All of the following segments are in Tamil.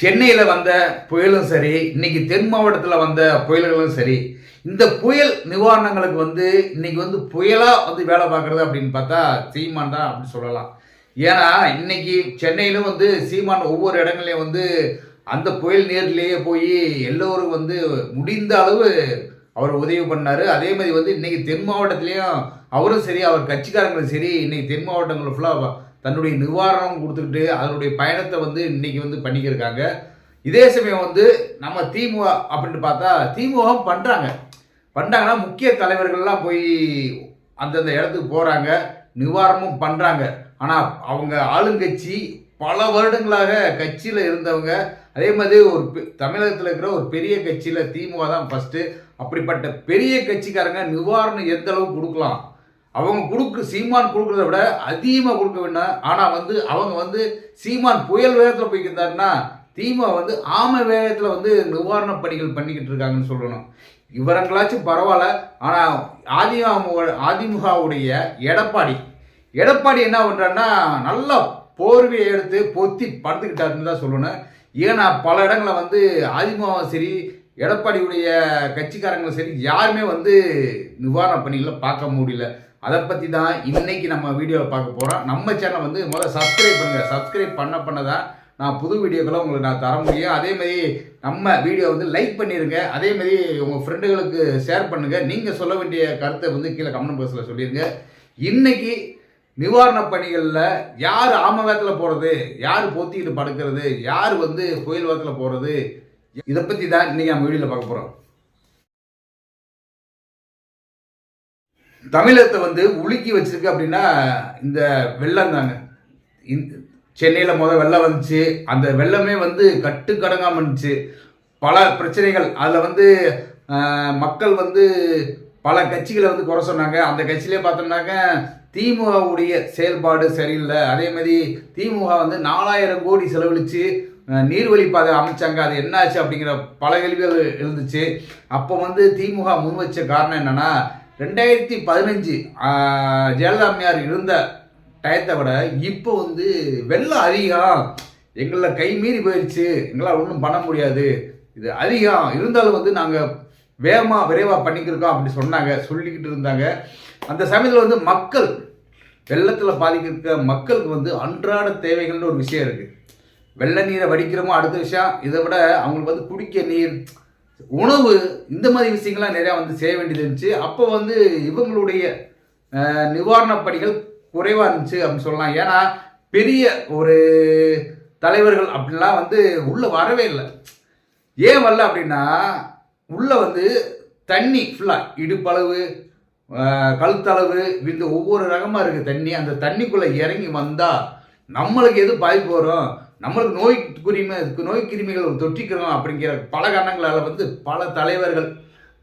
சென்னையில் வந்த புயலும் சரி இன்னைக்கு தென் மாவட்டத்தில் வந்த புயல்களும் சரி இந்த புயல் நிவாரணங்களுக்கு வந்து இன்னைக்கு வந்து புயலாக வந்து வேலை பார்க்குறது அப்படின்னு பார்த்தா சீமான் தான் அப்படின்னு சொல்லலாம். ஏன்னா இன்னைக்கு சென்னையிலும் வந்து சீமான் ஒவ்வொரு இடங்கள்லையும் வந்து அந்த புயல் நேர்லேயே போய் எல்லோரும் வந்து முடிந்த அளவு அவர் உதவி பண்ணார். அதே மாதிரி வந்து இன்னைக்கு தென் மாவட்டத்துலேயும் அவரும் சரி அவர் கட்சிக்காரங்களும் சரி இன்னைக்கு தென் மாவட்டங்களும் ஃபுல்லாக தன்னுடைய நிவாரணம் கொடுத்துக்கிட்டு அதனுடைய பயணத்தை வந்து இன்னைக்கு வந்து பண்ணிக்கிருக்காங்க. இதே சமயம் வந்து நம்ம திமுக அப்படின்னு பார்த்தா திமுக பண்ணுறாங்க பண்ணுறாங்கன்னா முக்கிய தலைவர்கள்லாம் போய் அந்தந்த இடத்துக்கு போகிறாங்க நிவாரணமும் பண்ணுறாங்க ஆனால் அவங்க ஆளுங்கட்சி பல வருடங்களாக கட்சியில் இருந்தவங்க அதே மாதிரி ஒரு பெ- தமிழகத்தில் இருக்கிற ஒரு பெரிய கட்சியில் திமுக தான் ஃபஸ்ட்டு அப்படிப்பட்ட பெரிய கட்சிக்காரங்க நிவாரணம் எந்த அளவுக்கு கொடுக்கலாம்? அவங்க கொடுக்க சீமான் கொடுக்கறத விட அதிகமாக கொடுக்க வேண்டாம். ஆனால் வந்து அவங்க வந்து சீமான் புயல் வேகத்தில் போய்க்கிட்டாருன்னா திமுக வந்து ஆமை வேகத்தில் வந்து நிவாரணப் பணிகள் பண்ணிக்கிட்டு இருக்காங்கன்னு சொல்லணும். இவரங்களாச்சும் பரவாயில்ல. ஆனால் அதிமுக அதிமுகவுடைய எடப்பாடி எடப்பாடி என்ன பண்ணுறாருன்னா நல்லா போர்வையை எடுத்து பொத்தி படுத்துக்கிட்டாருன்னு தான் சொல்லணும். ஏன்னா பல இடங்களில் வந்து அதிமுகவும் சரி எடப்பாடியுடைய கட்சிக்காரங்களும் சரி யாருமே வந்து நிவாரண பணிகளை பார்க்க முடியல. அதை பற்றி தான் இன்னைக்கு நம்ம வீடியோவில் பார்க்க போகிறோம் நம்ம சேனல் வந்து முதல்ல சப்ஸ்கிரைப் பண்ணுங்கள் சப்ஸ்கிரைப் பண்ண பண்ண தான் நான் புது வீடியோக்களை உங்களுக்கு நான் தர முடியும். அதே மாதிரி நம்ம வீடியோ வந்து லைக் பண்ணிடுங்க அதேமாதிரி உங்கள் ஃப்ரெண்டுகளுக்கு ஷேர் பண்ணுங்கள் நீங்கள் சொல்ல வேண்டிய கருத்தை வந்து கீழே கமெண்ட் பாக்ஸில் சொல்லிடுங்க இன்னைக்கு நிவாரணப் பணிகளில் யார் ஆம வேகத்தில் போகிறது யார் போத்திக்கிட்டு படுக்கிறது? யார் வந்து புயல் வேத்தில் போகிறது இதை பற்றி தான் இன்றைக்கி நம்ம வீடியோவில் பார்க்க போகிறோம் தமிழகத்தை வந்து உலுக்கி வச்சிருக்கு அப்படின்னா இந்த வெள்ளம் தாங்க சென்னையில் முதல் வெள்ளம் வந்துச்சு. அந்த வெள்ளமே வந்து கட்டுக்கடங்காமல் இருந்துச்சு. பல பிரச்சனைகள். அதில் வந்து மக்கள் வந்து பல கட்சிகளை வந்து குறை சொன்னாங்க. அந்த கட்சியிலே பார்த்தோம்னாக்க திமுகவுடைய செயல்பாடு சரியில்லை. அதே மாதிரி திமுக வந்து நாலாயிரம் கோடி செலவழித்து நீர்வழி பாதை அமைச்சாங்க. அது என்னாச்சு அப்படிங்கிற பல கேள்விகள் இருந்துச்சு அப்போ வந்து திமுக முன் வச்ச காரணம் என்னென்னா ரெண்டாயிரத்தி பதினஞ்சு ஜெயலலிதா அம்மையார் இருந்த டயத்தை விட இப்போ வந்து வெள்ளம் அதிகம். எங்களில் கை மீறி போயிடுச்சு எங்களால் ஒன்றும் பண்ண முடியாது. இது அதிகம். இருந்தாலும் வந்து நாங்கள் வேகமாக விரைவாக பண்ணிக்கிருக்கோம் அப்படி சொன்னாங்க. சொல்லிக்கிட்டு இருந்தாங்க. அந்த சமயத்தில் வந்து மக்கள் வெள்ளத்தில் பாதிக்கிற மக்களுக்கு வந்து அன்றாட தேவைகள்னு ஒரு விஷயம் இருக்குது வெள்ள நீரை வடிக்கிறோமோ அடுத்த விஷயம். இதை விட அவங்களுக்கு வந்து குடிக்க நீர் உணவு இந்த மாதிரி விஷயங்கள்லாம் நிறையா வந்து செய்ய வேண்டியது இருந்துச்சு. அப்போ வந்து இவங்களுடைய நிவாரணப் பணிகள் குறைவாக இருந்துச்சு அப்படின்னு சொல்லலாம். ஏன்னா பெரிய ஒரு தலைவர்கள் அப்படின்லாம் வந்து உள்ளே வரவே இல்லை. ஏன் வரல அப்படின்னா உள்ளே வந்து தண்ணி ஃபுல்லாக இடுப்பளவு கழுத்தளவு இந்த ஒவ்வொரு ரகமாக இருக்குது தண்ணி. அந்த தண்ணிக்குள்ளே இறங்கி வந்தால் நம்மளுக்கு எது பாதிப்பு வரும்? நம்மளுக்கு நோய் குறிமை நோய் கிருமிகள் தொற்றிக்கிறோம் அப்படிங்கிற பல காரணங்களால் வந்து பல தலைவர்கள்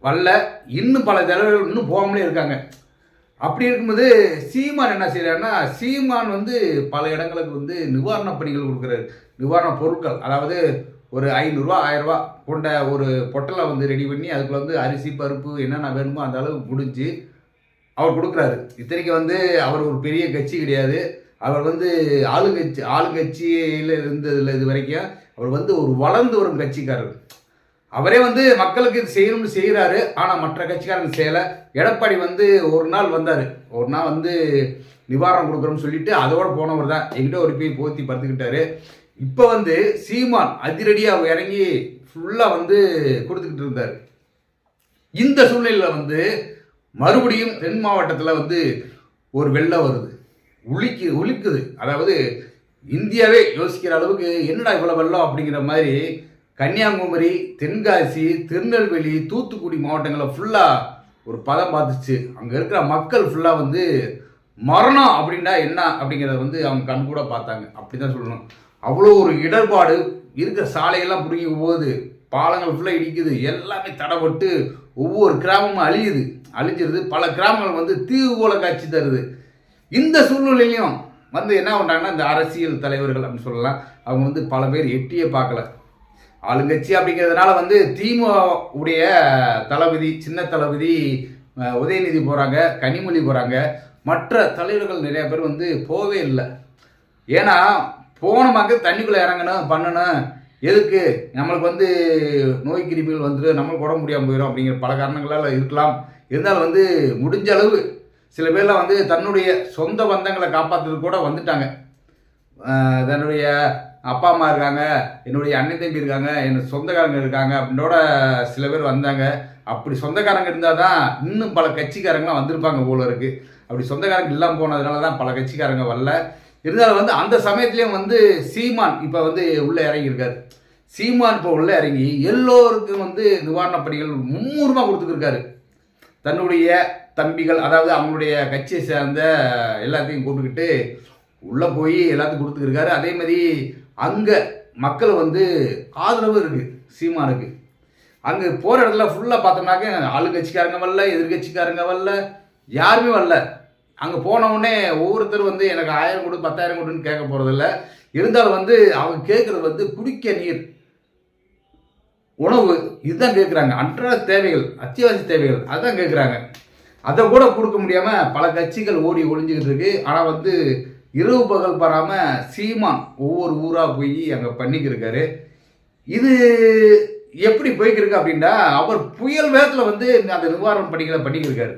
வரல. இன்னும் பல தலைவர்கள் இன்னும் போகாமலே இருக்காங்க. அப்படி இருக்கும்போது சீமான் என்ன செய்கிறாருன்னா சீமான் வந்து பல இடங்களுக்கு வந்து நிவாரணப் பணிகள் கொடுக்குறாரு. நிவாரணப் பொருட்கள் அதாவது ஒரு ஐநூறுரூவா ஆயிரரூவா கொண்ட ஒரு பொட்டலை வந்து ரெடி பண்ணி அதுக்குள்ள வந்து அரிசி பருப்பு என்னென்ன வேணுமோ அந்த அளவுக்கு முடிஞ்சு அவர் கொடுக்குறாரு. இத்தனைக்கு வந்து அவர் ஒரு பெரிய கட்சி கிடையாது. அவர் வந்து ஆளுங்கட்சி ஆளுங்கட்சியில் இருந்ததில் இது வரைக்கும் அவர் வந்து ஒரு வளர்ந்து வரும் கட்சிக்காரர். அவரே வந்து மக்களுக்கு இது செய்யணும்னு செய்கிறாரு ஆனால் மற்ற கட்சிக்காரங்க செய்யலை. எடப்பாடி வந்து ஒரு நாள் வந்தார். ஒரு நாள் வந்து நிவாரணம் கொடுக்குறோம்னு சொல்லிட்டு அதோட போனவர் தான். எங்கிட்ட ஒரு போய் போத்தி படுத்துக்கிட்டாரு. இப்போ வந்து சீமான் அதிரடியாக இறங்கி ஃபுல்லாக வந்து கொடுத்துக்கிட்டு இருந்தார். இந்த சூழ்நிலையில் வந்து மறுபடியும் தென் மாவட்டத்தில் வந்து ஒரு வெள்ளம் வருது. உளிக்கு உளிக்குது அதாவது இந்தியாவே யோசிக்கிற அளவுக்கு என்னடா இவ்வளோ வெள்ளம் அப்படிங்கிற மாதிரி கன்னியாகுமரி தென்காசி திருநெல்வேலி தூத்துக்குடி மாவட்டங்களை ஃபுல்லாக ஒரு பதம் பார்த்துச்சு. அங்கே இருக்கிற மக்கள் ஃபுல்லாக வந்து மரணம் அப்படின்னா என்ன அப்படிங்கிறத வந்து அவங்க கண் கூட பார்த்தாங்க. அப்படி தான் சொல்லணும். அவ்வளோ ஒரு இடர்பாடு. இருக்கிற சாலையெல்லாம் பிடிக்க போகுது. பாலங்கள் ஃபுல்லாக இடிக்குது. எல்லாமே தடைப்பட்டு ஒவ்வொரு கிராமமும் அழியுது. அழிஞ்சிருது. பல கிராமங்கள் வந்து தீவு போல காட்சி தருது. இந்த சூழ்நிலையிலையும் வந்து என்ன பண்ணுறாங்கன்னா இந்த அரசியல் தலைவர்கள் அப்படின்னு சொல்லலாம் அவங்க வந்து பல பேர் எட்டியே பார்க்கல. ஆளுங்கட்சி அப்படிங்கிறதுனால வந்து திமுக உடைய தளபதி சின்ன தளபதி உதயநிதி போகிறாங்க கனிமொழி போகிறாங்க மற்ற தலைவர்கள் நிறைய பேர் வந்து போகவே இல்லை. ஏன்னா போன மக்கள் தண்ணிக்குள்ளே இறங்கணும் பண்ணணும். எதுக்கு? நம்மளுக்கு வந்து நோய் கிருமிகள் வந்துடும் நம்மளுக்கு உடம்பு முடியாமல் போயிடும் அப்படிங்கிற பல காரணங்களால் இருக்கலாம். இருந்தாலும் வந்து முடிஞ்ச அளவு சில பேர்லாம் வந்து தன்னுடைய சொந்த பந்தங்களை காப்பாற்றுறது கூட வந்துட்டாங்க. தன்னுடைய அப்பா அம்மா இருக்காங்க என்னுடைய அண்ணன் தம்பி இருக்காங்க என் சொந்தக்காரங்க இருக்காங்க அப்படின்னோட சில பேர் வந்தாங்க. அப்படி சொந்தக்காரங்க இருந்தால் தான் இன்னும் பல கட்சிக்காரங்களாம் வந்திருப்பாங்க போல இருக்கு. அப்படி சொந்தக்காரங்க இல்லாமல் போனதுனால தான் பல கட்சிக்காரங்க வரல. இருந்தாலும் வந்து அந்த சமயத்துலேயும் வந்து சீமான் இப்போ வந்து உள்ளே இறங்கியிருக்காரு. சீமான் இப்போ உள்ளே இறங்கி எல்லோருக்கும் வந்து நிவாரணப் பணிகள் மும்முரமாக கொடுத்துருக்காரு தன்னுடைய தம்பிகள் அதாவது அவங்களுடைய கட்சியை சேர்ந்த எல்லாத்தையும் கூப்பிட்டுக்கிட்டு உள்ளே போய் எல்லாத்தையும் கொடுத்துருக்காரு அதே மாதிரி அங்கே மக்கள் வந்து ஆதரவு இருக்குது சீமானுக்கு. அங்கே போகிற இடத்துல ஃபுல்லாக பார்த்தோம்னாக்க ஆளுங்கட்சிக்காரங்க வரல எதிர்கட்சிக்காரங்க வரல யாருமே வரல. அங்கே போனவுடனே ஒவ்வொருத்தரும் ஒவ்வொருத்தர் வந்து எனக்கு ஆயிரம் கொடு பத்தாயிரம் கொடுன்னு கேட்க போகிறதில்ல இருந்தாலும் வந்து அவங்க கேட்குறது வந்து குடிக்க நீர் உணவு இதுதான் கேட்குறாங்க. அன்றாட தேவைகள் அத்தியாவசிய தேவைகள் அதுதான் கேட்குறாங்க. அதை கூட கொடுக்க முடியாமல் பல கட்சிகள் ஓடி ஒளிஞ்சுக்கிட்டு இருக்கு. ஆனால் வந்து இரவு பகல் பராமல் சீமான் ஒவ்வொரு ஊராக போய் அங்கே பண்ணிக்கிருக்காரு. இது எப்படி போய்க்கிருக்கு அப்படின்னா அவர் புயல் வேகத்தில் வந்து அந்த நிவாரணம் பணிகளை பண்ணிக்கிருக்காரு.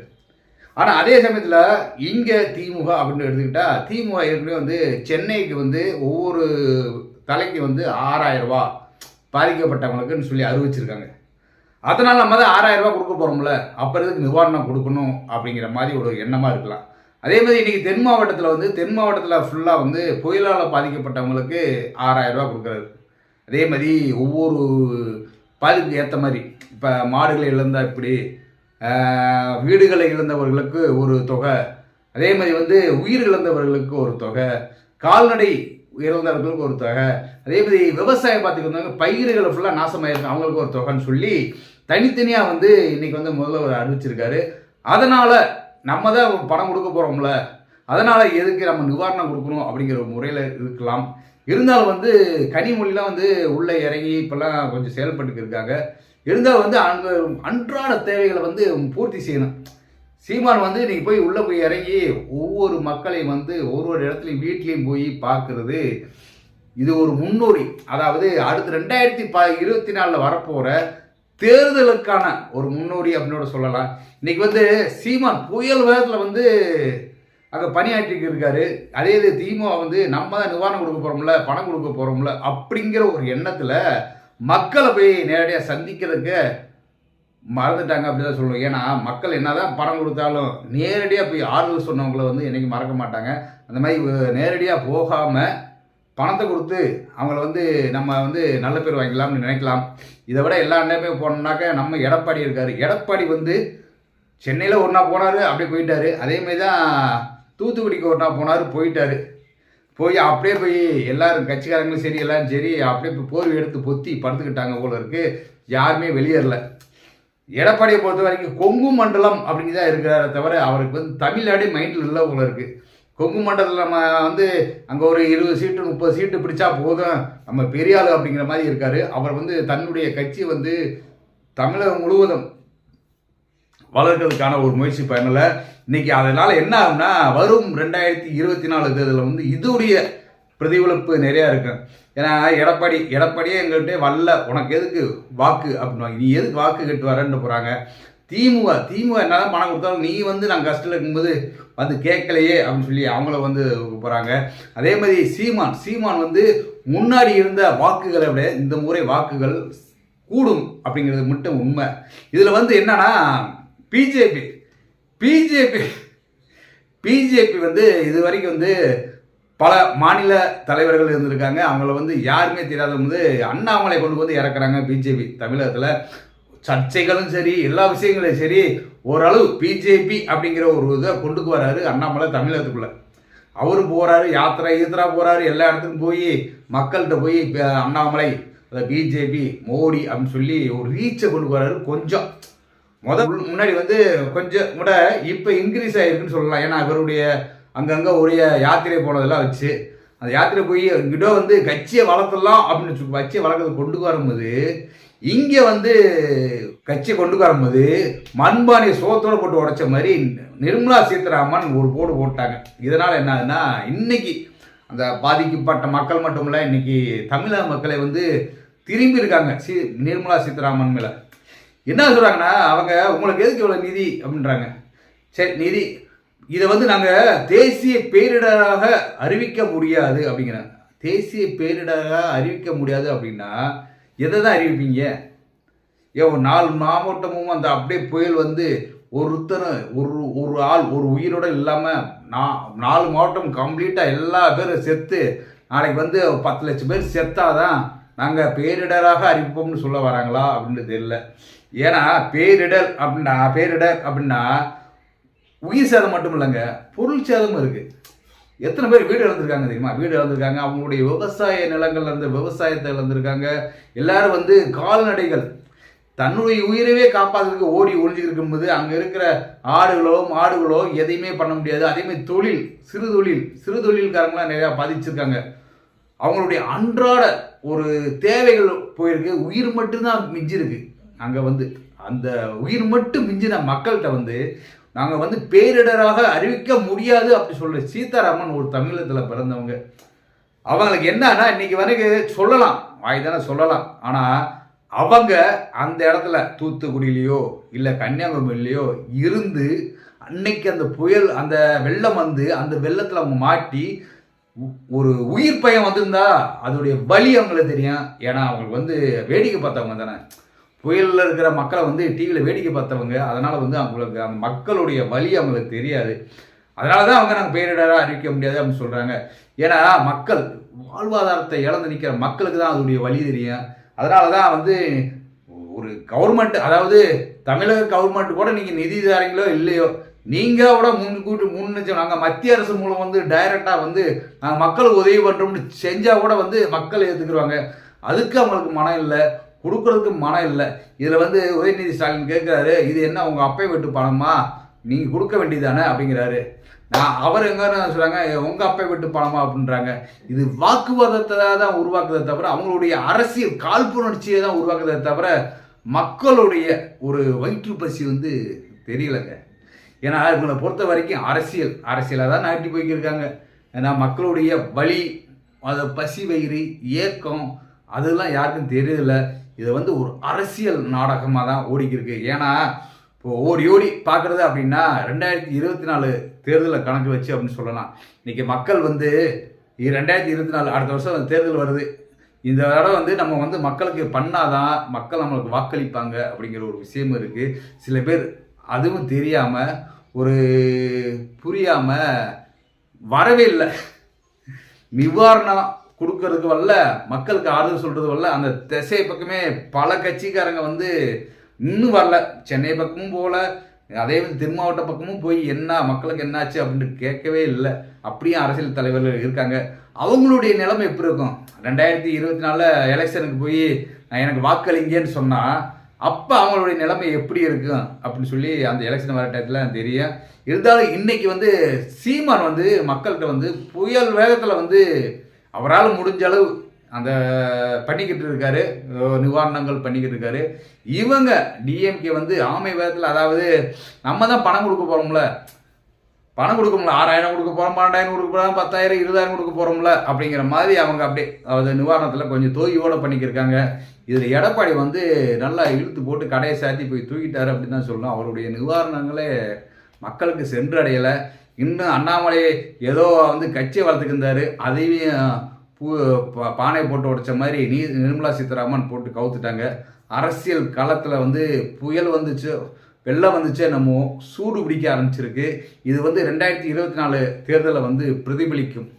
ஆனால் அதே சமயத்தில் இங்கே திமுக அப்படின்னு எடுத்துக்கிட்டால் திமுக ஏற்கனவே வந்து சென்னைக்கு வந்து ஒவ்வொரு தலைக்கு வந்து ஆறாயிரம் ரூபாய் பாதிக்கப்பட்டவங்களுக்குன்னு சொல்லி அறிவிச்சிருக்காங்க. அதனால் நம்ம தான் ஆறாயிரம் ரூபாய் கொடுக்க போகிறோம்ல அப்புறம் இதுக்கு நிவாரணம் கொடுக்கணும் அப்படிங்கிற மாதிரி ஒரு எண்ணமாக இருக்கலாம். அதே மாதிரி இன்றைக்கி தென் மாவட்டத்தில் வந்து தென் மாவட்டத்தில் ஃபுல்லாக வந்து புயலால் பாதிக்கப்பட்டவங்களுக்கு ஆறாயிரம் கொடுக்குறாரு. அதே மாதிரி ஒவ்வொரு பாதிப்புக்கு ஏற்ற மாதிரி இப்போ மாடுகளை இழந்தால் இப்படி வீடுகளை இழந்தவர்களுக்கு ஒரு தொகை அதே மாதிரி வந்து உயிர் இழந்தவர்களுக்கு ஒரு தொகை கால்நடை இழந்தவர்களுக்கு ஒரு தொகை அதே மாதிரி விவசாயம் பார்த்துக்கிட்டாங்க பயிர்களை ஃபுல்லாக நாசமாயிருக்கு அவங்களுக்கு ஒரு தொகைன்னு சொல்லி தனித்தனியாக வந்து இன்னைக்கு வந்து முதல்வர் அறிவிச்சிருக்காரு. அதனால் நம்ம தான் பணம் கொடுக்க போகிறோம்ல அதனால் எதுக்கு நம்ம நிவாரணம் கொடுக்கணும் அப்படிங்கிற ஒரு முறையில் இருக்கலாம். இருந்தாலும் வந்து கனிமொழிலாம் வந்து உள்ளே இறங்கி இப்போல்லாம் கொஞ்சம் செயல்பட்டுக்கு இருக்காங்க. இருந்தாலும் வந்து அங்கே அன்றாட தேவைகளை வந்து பூர்த்தி செய்யணும். சீமான் வந்து நீங்கள் போய் உள்ளே போய் இறங்கி ஒவ்வொரு மக்களையும் வந்து ஒரு ஒரு இடத்துலையும் வீட்லேயும் போய் பார்க்குறது. இது ஒரு முன்னோடி. அதாவது அடுத்து ரெண்டாயிரத்தி ப இருபத்தி நாலில் வரப்போகிற தேர்தலுக்கான ஒரு முன்னோடி அப்படின்னு சொல்லலாம். இன்னைக்கு வந்து சீமான் புயல் வேகத்தில் வந்து அங்கே பணியாற்றிக்கு இருக்காரு. அதே இது திமுக வந்து நம்ம தான் நிவாரணம் கொடுக்க போகிறோம்ல பணம் கொடுக்க போகிறோம்ல அப்படிங்கிற ஒரு எண்ணத்தில் மக்களை போய் நேரடியாக சந்திக்கிறதுக்கு மறந்துட்டாங்க அப்படின்னு தான் சொல்லுவோம் ஏன்னா மக்கள் என்னதான் பணம் கொடுத்தாலும் நேரடியாக போய் ஆறுதல் சொன்னவங்கள வந்து என்னைக்கு மறக்க மாட்டாங்க. அந்த மாதிரி நேரடியாக போகாமல் பணத்தை கொடுத்து அவங்கள வந்து நம்ம வந்து நல்ல பேர் வாங்கிக்கலாம்னு நினைக்கலாம். இதை விட எல்லா அண்ணமே போனோம்னாக்க நம்ம எடப்பாடி இருக்கார். எடப்பாடி வந்து சென்னையில் ஒன்றா போனார் அப்படியே போயிட்டார். அதேமாரி தான் தூத்துக்குடிக்கு ஒரு நாள் போனார் போயிட்டார். போய் அப்படியே போய் எல்லாரும் கட்சிக்காரங்களும் சரி எல்லாரும் சரி அப்படியே போய் போர்வை எடுத்து பொத்தி படுத்துக்கிட்டாங்க போல இருக்கு. யாருமே வெளியேறல. எடப்பாடியை பொறுத்த வரைக்கும் கொங்கு மண்டலம் அப்படின்னு தான் இருக்கிறாரே தவிர அவருக்கு வந்து தமிழ்நாடு மைண்டில் இல்லை போல இருக்குது கொங்கு மண்டலத்தில் நம்ம வந்து அங்கே ஒரு இருபது சீட்டு முப்பது சீட்டு பிடிச்சா போதும். நம்ம பெரிய அப்படிங்கிற மாதிரி இருக்கார். அவர் வந்து தன்னுடைய கட்சி வந்து தமிழகம் முழுவதும் வளர்க்கிறதுக்கான ஒரு முயற்சி பண்ணல. இன்னைக்கு அதனால் என்ன ஆகும்னா வரும் ரெண்டாயிரத்தி இருபத்தி நாலு தேர்தலில் வந்து இதுடைய பிரதிபலிப்பு நிறையா இருக்கு. ஏன்னா எடப்பாடி எடப்பாடியே எங்கள்கிட்ட வரல. உனக்கு எதுக்கு வாக்கு அப்படின்னு நீ எதுக்கு வாக்கு கெட்டு வரேன்னு போகிறாங்க திமுக திமுக என்னதான் பணம் கொடுத்தாலும் நீ வந்து நாங்கள் கஷ்டத்தில் இருக்கும்போது வந்து கேட்கலையே அப்படின்னு சொல்லி அவங்கள வந்து போகிறாங்க அதே மாதிரி சீமான் சீமான் வந்து முன்னாடி இருந்த வாக்குகளை விட இந்த முறை வாக்குகள் கூடும் அப்படிங்கிறது மட்டும் உண்மை. இதில் வந்து என்னன்னா பிஜேபி பிஜேபி பிஜேபி வந்து இது வரைக்கும் வந்து பல மாநில தலைவர்கள் இருந்திருக்காங்க. அவங்கள வந்து யாருமே தெரியாத வந்து அண்ணாமலை கொண்டு வந்து இறக்குறாங்க பிஜேபி தமிழகத்தில். சர்ச்சைகளும் சரி எல்லா விஷயங்களும் சரி ஓரளவு பிஜேபி அப்படிங்கிற ஒரு இதை கொண்டுக்கு வராரு அண்ணாமலை தமிழகத்துக்குள்ள. அவரும் போகிறாரு யாத்திரை ஈத்திரா போகிறாரு எல்லா இடத்துக்கும் போய் மக்கள்கிட்ட போய் அண்ணாமலை அதை பிஜேபி மோடி அப்படின்னு சொல்லி ஒரு ரீச்சை கொண்டு வராரு கொஞ்சம். முத முன்னாடி வந்து கொஞ்சம் கூட இப்போ இன்க்ரீஸ் ஆகிருக்குன்னு சொல்லலாம். ஏன்னா இவருடைய அங்கங்கே உடைய யாத்திரை போனதெல்லாம் வச்சு அந்த யாத்திரை போய் இங்கிட்ட வந்து கட்சியை வளர்த்தலாம் அப்படின்னு சொல்லி கட்சியை வளர்க்கறது கொண்டு வரும்போது இங்கே வந்து கட்சியை கொண்டு வரும்போது மண்பானை சோத்தோடு போட்டு உடைச்ச மாதிரி நிர்மலா சீதாராமன் ஒரு போடு போட்டாங்க. இதனால் என்ன ஆகுதுன்னா இன்னைக்கு அந்த பாதிக்கப்பட்ட மக்கள் மட்டும் இல்லை இன்னைக்கு தமிழக மக்களை வந்து திரும்பி இருக்காங்க. சி நிர்மலா சீதாராமன் மேலே. என்ன சொல்கிறாங்கன்னா அவங்க உங்களுக்கு எதுக்கு இவ்வளோ நிதி? அப்படின்றாங்க. சரி நிதி. இதை வந்து நாங்கள் தேசிய பேரிடராக அறிவிக்க முடியாது அப்படிங்கிறாங்க. தேசிய பேரிடராக அறிவிக்க முடியாது அப்படின்னா எதை தான் அறிவிப்பீங்க? ஏ ஒரு நாலு மாவட்டமும் அந்த அப்படியே புயல் வந்து ஒருத்தர் ஒரு ஒரு ஆள் ஒரு உயிரோட இல்லாமல் நான் நாலு மாவட்டம் கம்ப்ளீட்டாக எல்லா பேரும் செத்து நாளைக்கு வந்து பத்து லட்சம் பேர் செத்தாதான் நாங்கள் பேரிடராக அறிவிப்போம்னு சொல்ல வராங்களா அப்படின்றது இல்லை ஏன்னா பேரிடர் அப்படின்னா பேரிடர் அப்படின்னா உயிர் சேதம் மட்டும் இல்லைங்க பொருள் சேதமும் இருக்குது எத்தனை பேர் வீடு இழந்திருக்காங்க தெரியுமா? வீடு இழந்திருக்காங்க. அவங்களுடைய விவசாய நிலங்கள்ல இருந்து விவசாயத்தை இழந்திருக்காங்க. எல்லாரும் வந்து கால்நடைகள். தன்னுடைய உயிரவே காப்பாற்றுறதுக்கு ஓடி ஒளிஞ்சிருக்கும் போது அங்கே இருக்கிற ஆடுகளோ மாடுகளோ எதையுமே பண்ண முடியாது. அதேமாதிரி தொழில் சிறு தொழில் சிறு தொழில்காரங்களாம் நிறையா பாதிச்சிருக்காங்க. அவங்களுடைய அன்றாட ஒரு தேவைகள் போயிருக்கு. உயிர் மட்டும்தான் மிஞ்சிருக்கு. அங்கே வந்து அந்த உயிர் மட்டும் மிஞ்சின மக்கள்கிட்ட வந்து நாங்கள் வந்து பேரிடராக அறிவிக்க முடியாது அப்படி சொல்கிற சீதாராமன் ஒரு தமிழகத்தில் பிறந்தவங்க. அவங்களுக்கு என்னன்னா இன்னைக்கு வரைக்கும் சொல்லலாம். வாய் தானே சொல்லலாம். ஆனால் அவங்க அந்த இடத்துல தூத்துக்குடியிலையோ இல்லை கன்னியாகுமரியிலையோ இருந்து அன்னைக்கு அந்த புயல் அந்த வெள்ளம் வந்து அந்த வெள்ளத்தில் அவங்க மாட்டி உ- ஒரு உயிர் பயம் வந்திருந்தா அதோடைய வலி அவங்களுக்கு தெரியும். ஏன்னா அவங்களுக்கு வந்து வேடிக்கை பார்த்தவங்க தானே. புயலில் இருக்கிற மக்களை வந்து டிவியில் வேடிக்கை பார்த்தவங்க அதனால் வந்து அவங்களுக்கு அந்த மக்களுடைய வலி அவங்களுக்கு தெரியாது. அதனால தான் அவங்க நாங்கள் பேரிடராக அறிவிக்க முடியாது அப்படின்னு சொல்கிறாங்க ஏன்னா மக்கள் வாழ்வாதாரத்தை இழந்து நிற்கிற மக்களுக்கு தான் அதனுடைய வழி தெரியும். அதனால தான் வந்து ஒரு கவர்மெண்ட் அதாவது தமிழக கவர்மெண்ட் கூட நீங்கள் நிதி இல்லையோ நீங்கள் கூட முன்கூட்டி முன்னெச்சு நாங்கள் மத்திய அரசு மூலம் வந்து டைரெக்டாக வந்து நாங்கள் மக்களுக்கு உதவி பண்ணுறோம்னு செஞ்சால் கூட வந்து மக்கள் ஏற்றுக்குருவாங்க அதுக்கு அவங்களுக்கு மனம் இல்லை. கொடுக்கறதுக்கு மனம் இல்லை. இதில் வந்து உதயநிதி ஸ்டாலின் கேட்குறாரு இது என்ன உங்கள் அப்பை வீட்டு பணமா? நீங்கள் கொடுக்க வேண்டியதானே அப்படிங்கிறாரு. நான் அவர் எங்கன்னு சொல்கிறாங்க உங்கள் அப்பை வீட்டு பணமா? அப்படின்றாங்க. இது வாக்குவாதத்தை தான் உருவாக்குறதை தவிர அவங்களுடைய அரசியல் காழ்ப்புணர்ச்சியை தான் உருவாக்குறதை தவிர மக்களுடைய ஒரு வயிற்று பசி வந்து தெரியலைங்க. ஏன்னா இவங்களை பொறுத்த வரைக்கும் அரசியல் அரசியலாக தான் நாட்டி போய்க்கிருக்காங்க. ஏன்னா மக்களுடைய வலி அதை பசி வயிறு ஏக்கம் அதெல்லாம் யாருக்கும் தெரியல. இது வந்து ஒரு அரசியல் நாடகமாக தான் ஓடிக்கிருக்கு. ஏன்னா இப்போ ஓடி ஓடி பார்க்குறது அப்படின்னா ரெண்டாயிரத்தி இருபத்தி நாலு தேர்தலை கணக்கு வச்சு அப்படின்னு சொல்லலாம். இன்றைக்கி மக்கள் வந்து ரெண்டாயிரத்தி இருபத்தி நாலு அடுத்த வருஷம் தேர்தல் வருது. இந்த தடவை வந்து நம்ம வந்து மக்களுக்கு பண்ணாதான் மக்கள் நம்மளுக்கு வாக்களிப்பாங்க அப்படிங்கிற ஒரு விஷயமும் இருக்குது சில பேர் அதுவும் தெரியாமல் ஒரு புரியாமல் வரவே இல்லை. நிவாரணம் கொடுக்கறதுக்கு வரல மக்களுக்கு ஆறுதல் சொல்றது வரல அந்த திசை பக்கமே பல கட்சிக்காரங்க வந்து இன்னும் வரல. சென்னை பக்கமும் போகல அதே மாதிரி திருமாவட்ட பக்கமும் போய் என்ன மக்களுக்கு என்னாச்சு அப்படின்னு கேட்கவே இல்லை. அப்படியே அரசியல் தலைவர்கள் இருக்காங்க. அவங்களுடைய நிலைமை எப்படி இருக்கும்? ரெண்டாயிரத்தி இருபத்தி நாலில் எலெக்ஷனுக்கு போய் எனக்கு வாக்களிங்கன்னு சொன்னால் அப்போ அவங்களுடைய நிலைமை எப்படி இருக்கும்? அப்படின்னு சொல்லி அந்த எலெக்ஷன் வர டயத்தில் தெரியும். இருந்தாலும் இன்னைக்கு வந்து சீமான் வந்து மக்கள்கிட்ட வந்து புயல் வேகத்தில் வந்து அவரால் முடிஞ்ச அளவு அந்த பண்ணிக்கிட்டு இருக்காரு நிவாரணங்கள் பண்ணிக்கிட்டு இருக்காரு. இவங்க டிஎம்கே வந்து ஆமை வேதத்தில் அதாவது நம்ம தான் பணம் கொடுக்க போகிறோம்ல பணம் கொடுக்கும்ல ஆறாயிரம் கொடுக்க போகிறோம் பன்னெண்டாயிரம் கொடுக்க போகிறோம் பத்தாயிரம் இருபதாயிரம் கொடுக்க போகிறோம்ல அப்படிங்கிற மாதிரி அவங்க அப்படியே அது நிவாரணத்தில் கொஞ்சம் தோய்வோட பண்ணிக்கிருக்காங்க. இதில் எடப்பாடி வந்து நல்லா இழுத்து போட்டு கடையை சாத்தி போய் தூக்கிட்டாரு அப்படின்னு தான் சொல்லணும். அவருடைய நிவாரணங்களே மக்களுக்கு சென்றடையலை. இன்னும் அண்ணாமலை ஏதோ வந்து கட்சியை வளர்த்துக்கிருந்தாரு அதையும் பூ பா- பானை போட்டு உடைச்ச மாதிரி நீ நிர்மலா சீதாராமன் போட்டு கவுத்துட்டாங்க. அரசியல் களத்தில் வந்து புயல் வந்துச்சு வெள்ளம் வந்துச்சு என்னமோ சூடு பிடிக்க ஆரம்பிச்சிருக்கு. இது வந்து ரெண்டாயிரத்தி இருபத்தி நாலு தேர்தலை வந்து பிரதிபலிக்கும்.